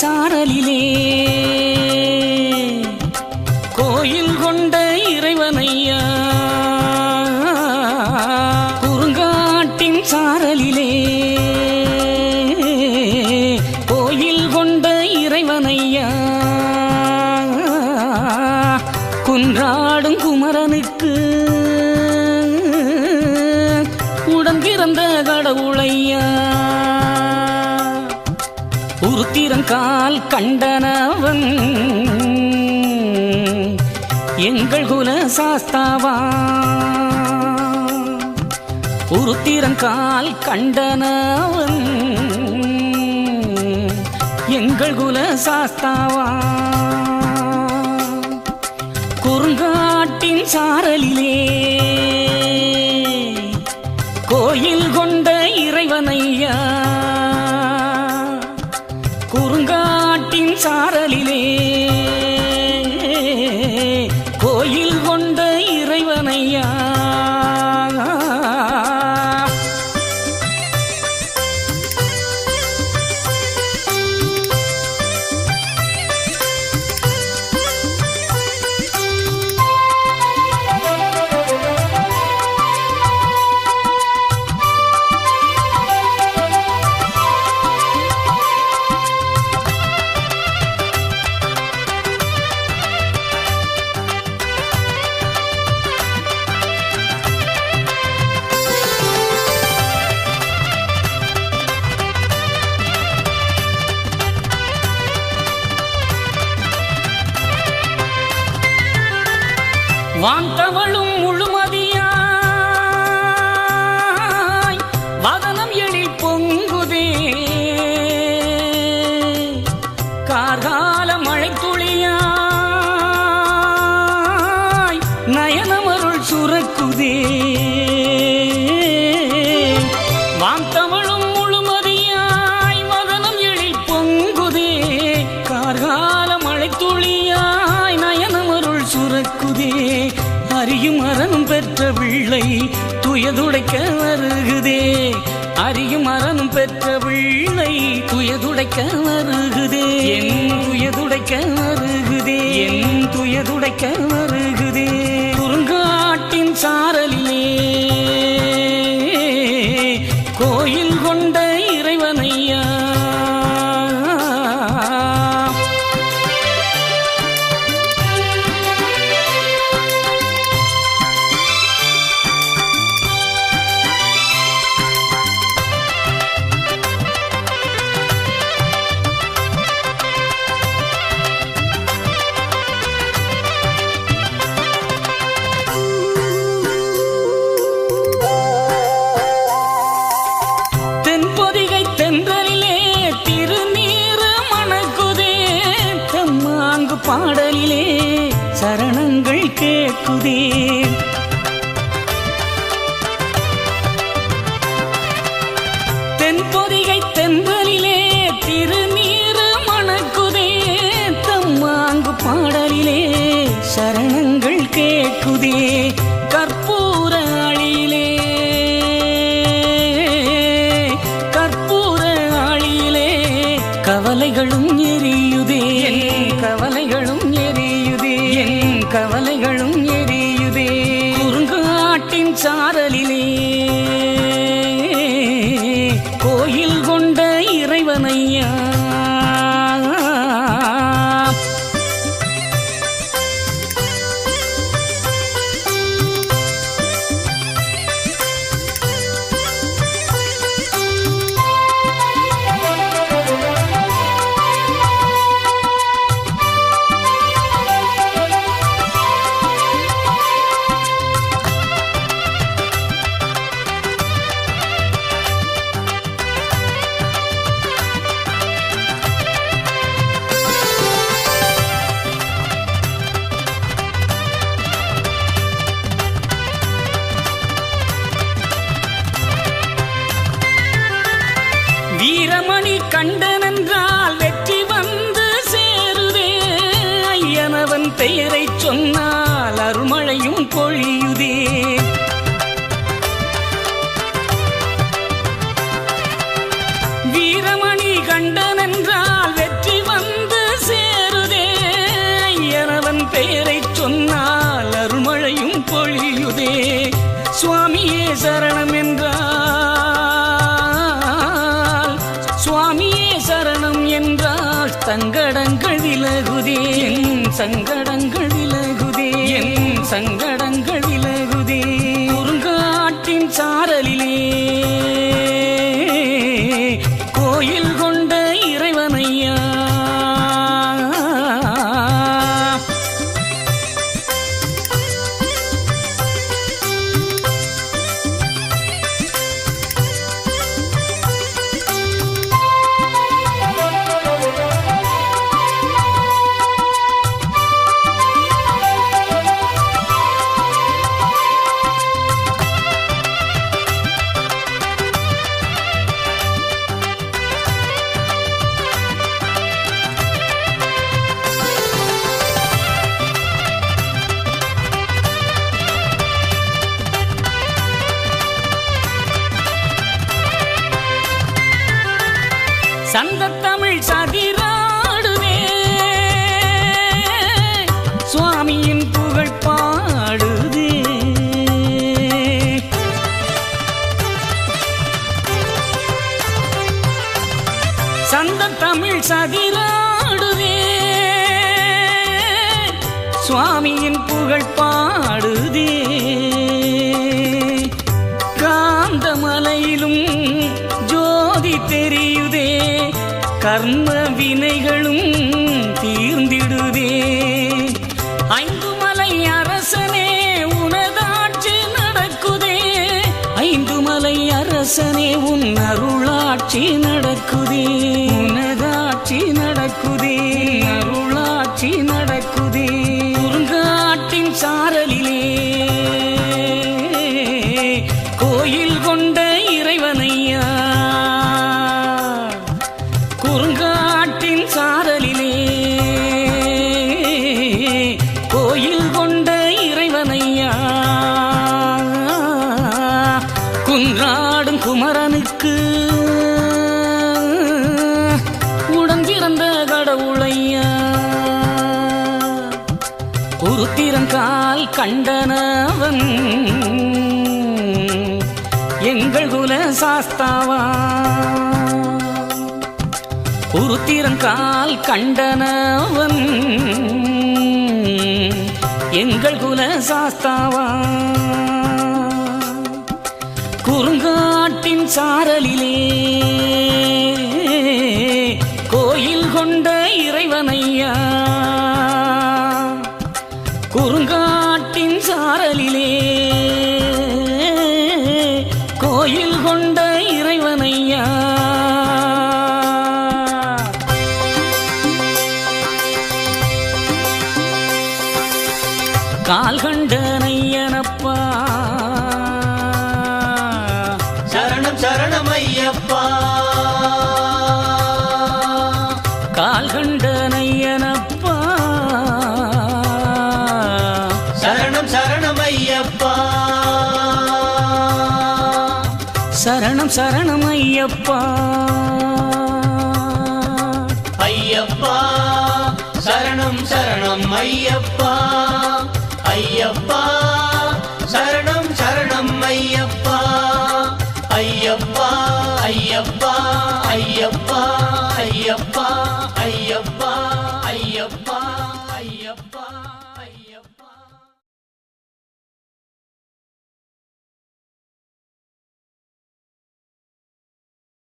சாரலிலே. கோயில் கொண்ட இறைவனையா. குறுங்காட்டின் சாரலிலே. கோயில் கொண்ட இறைவனையா. குன்றாடும் குமரனுக்கு. உடன் பிறந்த கடவுளையா. உருத்திரங்கால் கண்டனவன். எங்கள் குல சாஸ்தாவா. உருத்திரங்கால் கண்டனவன். எங்கள் குல சாஸ்தாவா. குறுங்காட்டின் சாரலிலே கோயில் கொண்ட இறைவனையா. சாரலிலே. வான் வாந்தவளும் முழுமதியா? துடைக்க வருகுதே. அறியும் அரணும் பெற்ற பிள்ளை துயதுடைக்க வருகுதே. என் துயதுடைக்க வருகுதே. என் துயதுடைக்க வருகுதே. குறுங்காட்டின் சாரலிலே கோயில் கேட்குதே தென்பொதிகை தென்பலிலே திருநீர் மணக்குதே. தம்மாங்கு பாடலிலே சரணங்கள் கேட்குதே. கற்பூர அழியிலே. கற்பூர அழியிலே கவலைகளும் சுவாமியே சரணம் என்றால் சங்கடங்கள் விலகுதே. என் சங்கடங்கள் விலகுதே. என் சங்கடங்கள் விலகுதே. குறுங்காட்டின் சாரலிலே சந்த தமிழ் சதிராடுவே. சுவாமியின் புகழ் பாடுதே. சந்த தமிழ் சதிராடுவே. சுவாமியின் புகழ் பாடுதே. கர்ம கால் கண்டனவன். எங்கள் குல சாஸ்தாவா. உருத்திரங்கால் கண்டனவன். எங்கள் குல சாஸ்தாவா. குறுங்காட்டின் சாரலிலே கால் கண்ட நையனப்பா. சரணம் சரணம் ஐயப்பா. கால் கண்ட நையனப்பா. சரணம் சரணம் ஐயப்பா. சரணம் சரணம் ஐயப்பா. ஐயப்பா சரணம் சரணம் ஐயப்பா. ஐயப்பா. சரணம் சரணம் ஐயப்பா. ஐயப்பா ஐயப்பா ஐயப்பா ஐயப்பா.